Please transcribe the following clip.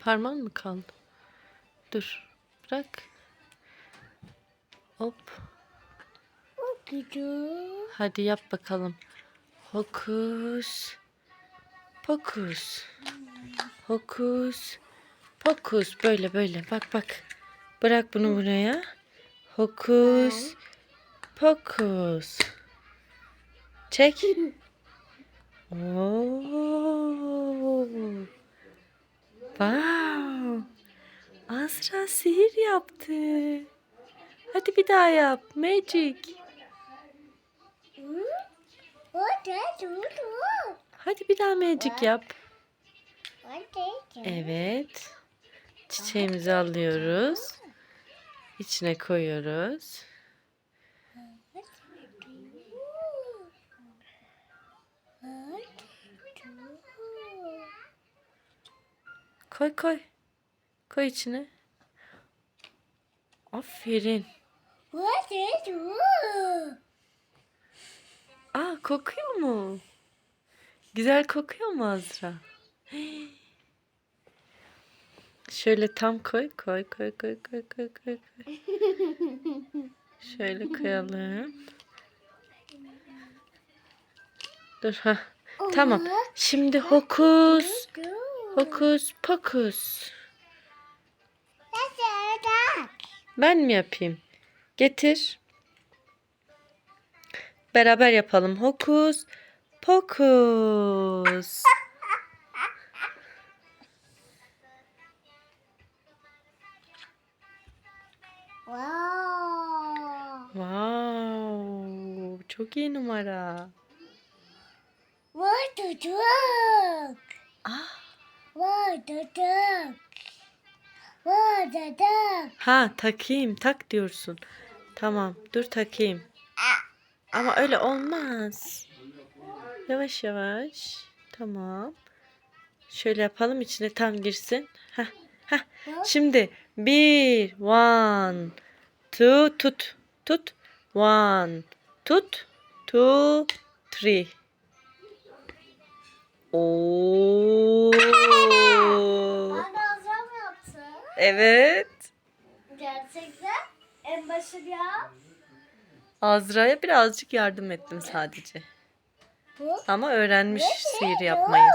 Parmağın mı kaldı? Dur. Bırak. Hop. Hadi yap bakalım. Hokus. Pokus. Hokus. Pokus. Böyle böyle. Bak bak. Bırak bunu buraya. Hokus. Pokus. Çek. Oo. Wow. Azra sihir yaptı. Hadi bir daha yap. Magic. Hadi bir daha magic yap. Evet. Çiçeğimizi alıyoruz. İçine koyuyoruz. Koy koy. Koy içine. Aferin. Da dur. Aa kokuyor mu? Güzel kokuyor mu Azra? Şöyle tam koy. Koy koy koy koy koy koy. koy. Şöyle koyalım. Dur ha. Tamam. Şimdi hokus. Hokus pokus. Ben mi yapayım? Getir. Beraber yapalım. Hokus pokus. Wow. Wow, çok iyi numara. Ah, What the duck? ha takayım, tak diyorsun. Tamam, dur takayım. Ama öyle olmaz. Yavaş yavaş. Tamam. Şöyle yapalım içine tam girsin. Heh, heh. Şimdi bir, one, two, tut, tut, one, tut, two, three. Oo. Anne Azra mı yaptı? Evet. Gerçekten en başı ya. Azra'ya birazcık yardım ettim sadece. Bu. Ama öğrenmiş sihir yapmayı.